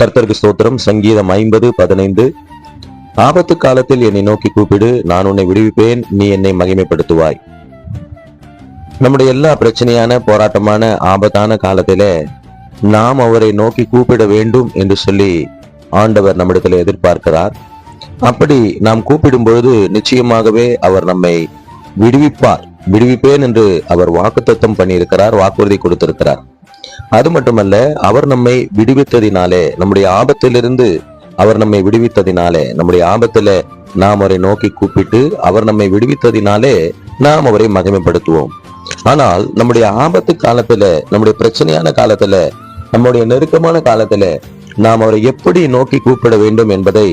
கர்த்தருக்கு ஸ்தோத்திரம். சங்கீதம் ஐம்பது பதினைந்து. ஆபத்து காலத்தில் என்னை நோக்கி கூப்பிடு நான் உன்னை விடுவிப்பேன் நீ என்னை மகிமைப்படுத்துவாய். நம்முடைய எல்லா பிரச்சனையான போராட்டமான ஆபத்தான காலத்திலே நாம் அவரை நோக்கி கூப்பிட வேண்டும் என்று சொல்லி ஆண்டவர் நம்மிடத்தில் எதிர்பார்க்கிறார். அப்படி நாம் கூப்பிடும் பொழுது நிச்சயமாகவே அவர் நம்மை விடுவிப்பார். விடுவிப்பேன் என்று அவர் வாக்குத்தத்தம் பண்ணியிருக்கிறார் வாக்குறுதி கொடுத்திருக்கிறார். அது மட்டுமல்ல அவர் நம்மை விடுவித்ததினாலே நம்முடைய ஆபத்திலிருந்து அவர் நம்மை விடுவித்ததினாலே நம்முடைய ஆபத்துல நாம் அவரை நோக்கி கூப்பிட்டு அவர் நம்மை விடுவித்ததினாலே நாம் அவரை மகிமைப்படுத்துவோம். ஆனால் நம்முடைய ஆபத்து காலத்துல நம்முடைய பிரச்சனையான காலத்துல நம்முடைய நெருக்கமான காலத்துல நாம் அவரை எப்படி நோக்கி கூப்பிட வேண்டும் என்பதை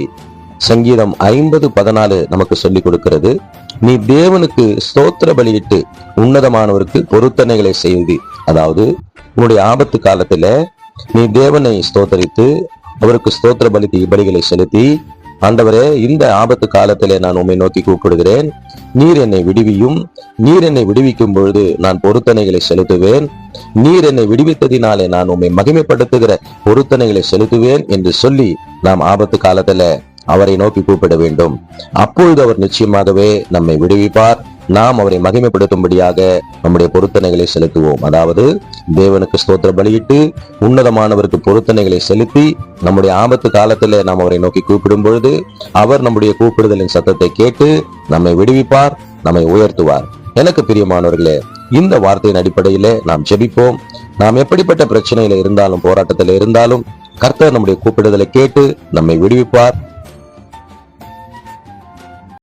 சங்கீதம் ஐம்பது பதினாலு நமக்கு சொல்லிக் கொடுக்கிறது. நீ தேவனுக்கு ஸ்தோத்திர பலியிட்டு உன்னதமானவருக்கு பொருத்தனைகளை செய்து அதாவது உன்னுடைய ஆபத்து காலத்துல நீ தேவனை ஸ்தோத்தரித்து அவருக்கு ஸ்தோத்திர பலி பலிகளை செலுத்தி ஆண்டவரே இந்த ஆபத்து காலத்திலே நான் உண்மை நோக்கி கூப்பிடுகிறேன். நீர் என்னை விடுவியும். நீர் என்னை விடுவிக்கும் பொழுது நான் பொருத்தனைகளை செலுத்துவேன். நீர் என்னை விடுவித்ததினாலே நான் உண்மை மகிமைப்படுத்துகிற பொருத்தனைகளை செலுத்துவேன் என்று சொல்லி நாம் ஆபத்து காலத்துல அவரை நோக்கி கூப்பிட வேண்டும். அப்பொழுது அவர் நிச்சயமாகவே நம்மை விடுவிப்பார். நாம் அவரை மகிமைப்படுத்தும்படியாக நம்முடைய பொருத்தனைகளை செலுத்துவோம். அதாவது தேவனுக்கு ஸ்தோத்திர பலியிட்டு உன்னதமானவருக்கு பொருத்தனைகளை செலுத்தி நம்முடைய ஆபத்து காலத்தில் நாம் அவரை நோக்கி கூப்பிடும் பொழுது அவர் நம்முடைய கூப்பிடுதலின் சத்தத்தை கேட்டு நம்மை விடுவிப்பார் நம்மை உயர்த்துவார். எனக்கு பிரியமானவர்களே இந்த வார்த்தையின் அடிப்படையில நாம் ஜெபிப்போம். நாம் எப்படிப்பட்ட பிரச்சனையில இருந்தாலும் போராட்டத்தில் இருந்தாலும் கர்த்தர் நம்முடைய கூப்பிடுதலை கேட்டு நம்மை விடுவிப்பார்.